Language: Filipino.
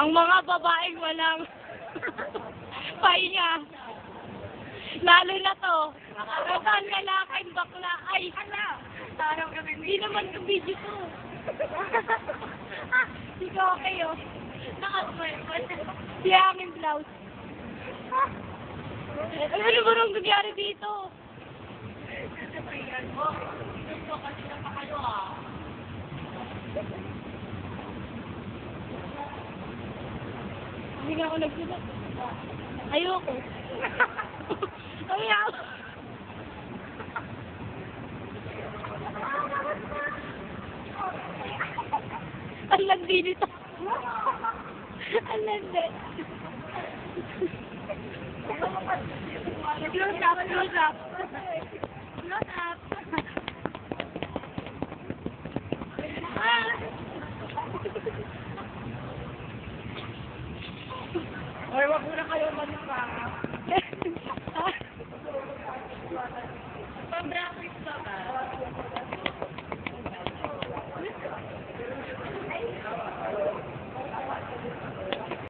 Ang mga babaeng walang pahinga. Lalo na to. Ang lalaking bakla. Ay, hala. Hindi naman to video to. Hindi ka okay, oh. Si aking blouse. Ano ano ba nang nangyari dito? Hindi nga ako nagsulat. Ayoko. Ayoko. Ang landi nito. Ang landi. Close up, close up. Close up. Ah. Ay, wag mo na kayo manipaka.